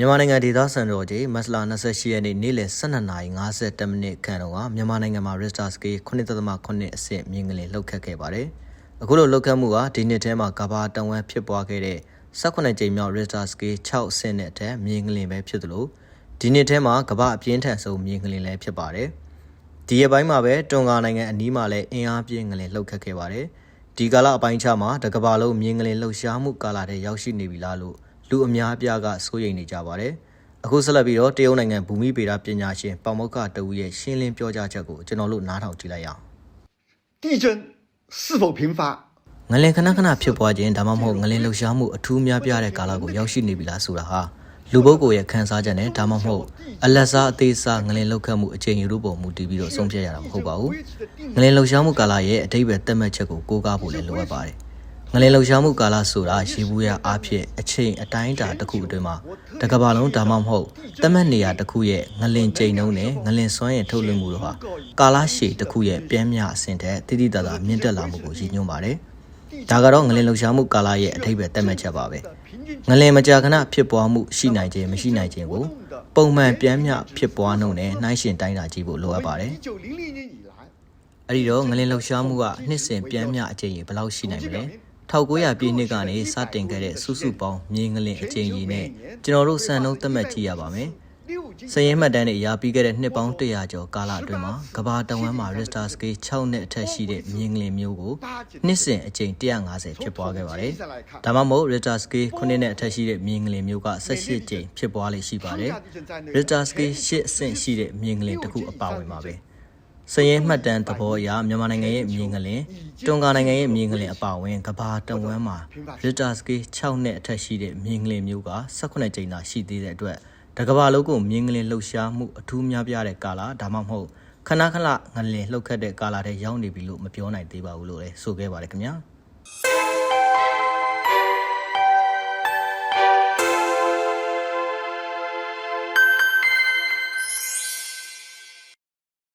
မြန်မာနိုင်ငံဒေသစံတော်ကြီးမတ်လ28ရက်နေ့နေ့လယ်12:50မိနစ်ခန့်တော့ကမြန်မာနိုင်ငံမှာ Richter scale 9.8အဆင့်မြင့်ကလေးလှုပ်ခတ်ခဲ့ပါတယ်။အခုလိုလှုပ်ခတ်မှုကဒီနှစ်ထဲမှာကဘာတဝမ်းဖြစ်ပွားခဲ့တဲ့18ကြိမ်မြောက် Richter scale 6အဆင့်နဲ့အထက်မြင့်ကလေးပဲဖြစ်သလိုဒီနှစ်ထဲမှာကဘာအပြင်းထန်ဆုံးမြင့်ကလေးလည်းဖြစ်ပါတယ်။ဒီရက်ပိုင်းမှာပဲတွန်ဂါနိုင်ငံအနီးမှာလည်းအင်အားပြင်းကလေးလှုပ်ခတ်ခဲ့ပါတယ်။ဒီကာလအပိုင်းခြားမှာတကဘာလုံးမြင်းကလေးလှုပ်ရှားမှုကာလတဲ့ရောက်ရှိနေပြီလားလို့ လူအများအပြားကစိုးရိမ်နေကြပါတယ်။အခုဆက်လက်ပြီးတော့တရုတ်နိုင်ငံဘူမိဗေဒပညာရှင်ပေါမောက္ခတဦးရဲ့ရှင်းလင်းပြောကြားချက်ကိုကျွန်တော်တို့နားထောင်ကြည့်လိုက်ရအောင် 地震是否频发？ ။ငလင်ခဏခဏဖြစ်ပွားခြင်းဒါမှမဟုတ်ငလင်လှုပ်ရှားမှုအထူးများပြားတဲ့ကာလကိုရောက်ရှိနေပြီလားဆိုတာဟာလူပုဂ္ဂိုလ်ရဲ့ခံစားချက်နဲ့ဒါမှမဟုတ်အလက်စားအသေးစားငလင်လှုပ်ခတ်မှုအချိန်ယူလို့ပုံမူတည်ပြီးတော့ဆုံးဖြတ်ရတာမဟုတ်ပါဘူး။ငလင်လှုပ်ရှားမှုကာလရဲ့အတိတ်ပဲတက်မှတ်ချက်ကိုကိုးကားဖို့လည်းလိုအပ်ပါတယ်။ ငလင်လှုပ်ရှားမှုကာလဆိုတာရေဘူးရအားဖြင့်အချိန်အတိုင်းအတာတစ်ခုအတွင်းမှာတစ်ကမ္ဘာလုံးဒါမှမဟုတ်တမတ်နေရာတစ်ခုရဲ့ငလင်ကြိမ်နှုန်းနဲ့ငလင်စွမ်းရည်ထုတ်လွှင့်မှုတို့ဟာကာလရှည်တစ်ခုရဲ့ပြင်းမြအဆင့်တဲ့တိတိတသာမြင့်တက်လာမှုကိုရည်ညွှန်းပါတယ်။ဒါကတော့ငလင်လှုပ်ရှားမှုကာလရဲ့အထိပ္ပယ်တတ်မှတ်ချက်ပါပဲ။ငလင်မကြာခဏဖြစ်ပွားမှုရှိနိုင်ခြင်းမရှိနိုင်ခြင်းကိုပုံမှန်ပြင်းမြဖြစ်ပွားနှုန်းနဲ့နှိုင်းယှဉ်တိုင်းတာကြည့်ဖို့လိုအပ်ပါတယ်။အဲ့ဒီတော့ငလင်လှုပ်ရှားမှုကနှစ်စဉ်ပြင်းမြအကျင့်ရေဘယ်လောက်ရှိနိုင်မလဲ။ 1900ပြည့်နှစ်ကနေစတင်ခဲ့တဲ့စုစုပေါင်းမြေငလင်အကြိမ်ရေနဲ့ကျွန်တော်တို့စံနှုန်းသတ်မှတ်ကြည့်ရပါမယ်။六斤စရင်မှတ်တမ်းတွေအရာပြီးခဲ့တဲ့နှစ်ပေါင်း100ကျော်ကာလအတွင်းမှာကဘာတဝမ်းမှာ Richter scale 6နဲ့အထက်ရှိတဲ့မြင်းကလေးမျိုးကိုနှစ်စဉ်အကြိမ်150ဖြစ်ပွားခဲ့ပါတယ်။ဒါမှမဟုတ် Richter scale 9နဲ့အထက်ရှိတဲ့မြင်းကလေးမျိုးက18ကြိမ်ဖြစ်ပွားလေရှိပါတယ်။ Richter scale 8အဆင့်ရှိတဲ့မြင်းကလေးတစ်ခုအပါဝင်ပါပဲ။ စရင်မှတ်တမ်းသဘောအရမြန်မာနိုင်ငံရဲ့မြင်းကလေးတွန်ဂါနိုင်ငံရဲ့မြင်းကလေးအပါဝင်ကဘာတဝမ်းမှာ Richter scale 6နဲ့အထက်ရှိတဲ့မြင်းကလေးမျိုးက18ကြိမ်သာရှိသေးတဲ့အတွက်တကဘာလုံးကိုမြင်းကလေးလှုပ်ရှားမှုအထူးများပြားတဲ့ကာလဒါမှမဟုတ်ခဏခဏငလင်လှုပ်ခတ်တဲ့ကာလတဲ့ရောက်နေပြီလို့မပြောနိုင်သေးပါဘူးလို့လည်းဆိုခဲ့ပါတယ်ခင်ဗျာ။